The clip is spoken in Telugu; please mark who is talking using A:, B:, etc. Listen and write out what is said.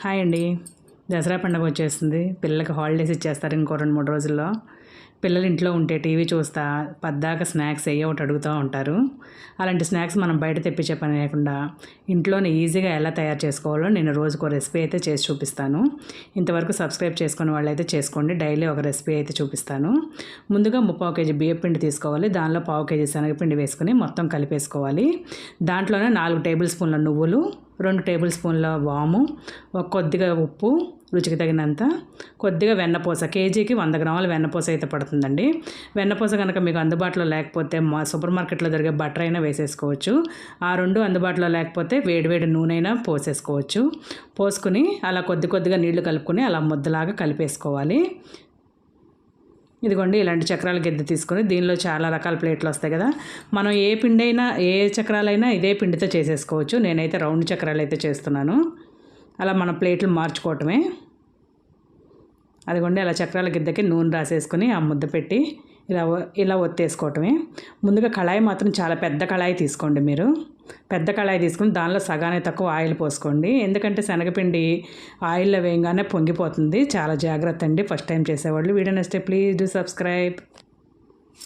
A: హాయ్ అండి. దసరా పండుగ వచ్చేస్తుంది. పిల్లలకి హాలిడేస్ ఇచ్చేస్తారు ఇంకో రెండు మూడు రోజుల్లో. పిల్లలు ఇంట్లో ఉంటే టీవీ చూస్తా పద్దాక స్నాక్స్ ఏ ఒకటి అడుగుతూ ఉంటారు. అలాంటి స్నాక్స్ మనం బయట తెప్పించే పని లేకుండా ఇంట్లోనే ఈజీగా ఎలా తయారు చేసుకోవాలో నేను రోజుకో రెసిపీ అయితే చేసి చూపిస్తాను. ఇంతవరకు సబ్స్క్రైబ్ చేసుకునే వాళ్ళైతే చేసుకోండి. డైలీ ఒక రెసిపీ అయితే చూపిస్తాను. ముందుగా ముప్పావు కేజీ బియ్యం పిండి తీసుకోవాలి. దానిలో పావు కేజీ శనగపిండి వేసుకుని మొత్తం కలిపేసుకోవాలి. దాంట్లోనే నాలుగు టేబుల్ స్పూన్ల నువ్వులు రెండు టేబుల్ స్పూన్ల వాము ఒక కొద్దిగా ఉప్పు రుచికి తగినంత కొద్దిగా వెన్నపూస కేజీకి వంద గ్రాముల వెన్నపూస అయితే పడుతుందండి. వెన్నపూస కనుక మీకు అందుబాటులో లేకపోతే మా సూపర్ మార్కెట్లో దొరికే బటర్ అయినా వేసేసుకోవచ్చు. ఆ రెండు అందుబాటులో లేకపోతే వేడివేడి నూనె అయినా పోసేసుకోవచ్చు. పోసుకుని అలా కొద్ది కొద్దిగా నీళ్ళు కలుపుకొని అలా ముద్దలాగా కలిపేసుకోవాలి. ఇదిగోండి ఇలాంటి చక్రాల గిద్ద తీసుకొని దీనిలో చాలా రకాల ప్లేట్లు వస్తాయి కదా. మనం ఏ పిండి అయినా ఏ చక్రాలైనా ఇదే పిండితో చేసేసుకోవచ్చు. నేనైతే రౌండ్ చక్రాలు అయితే చేస్తున్నాను. అలా మన ప్లేట్లు మార్చుకోవటమే. అదిగోండి అలా చక్రాల గిద్దకి నూనె రాసేసుకొని ఆ ముద్ద పెట్టి ఇలా ఇలా ఒత్తేసుకోవటమే. ముందుగా కళాయి మాత్రం చాలా పెద్ద కళాయి తీసుకోండి మీరు. పెద్ద కళాయి తీసుకుని దానిలో సగానే తక్కువ ఆయిల్ పోసుకోండి. ఎందుకంటే శనగపిండి ఆయిల్లో వేయంగానే పొంగిపోతుంది. చాలా జాగ్రత్త అండి. ఫస్ట్ టైం చేసేవాళ్ళు. వీడియో నచ్చితే ప్లీజ్ డూ సబ్స్క్రైబ్.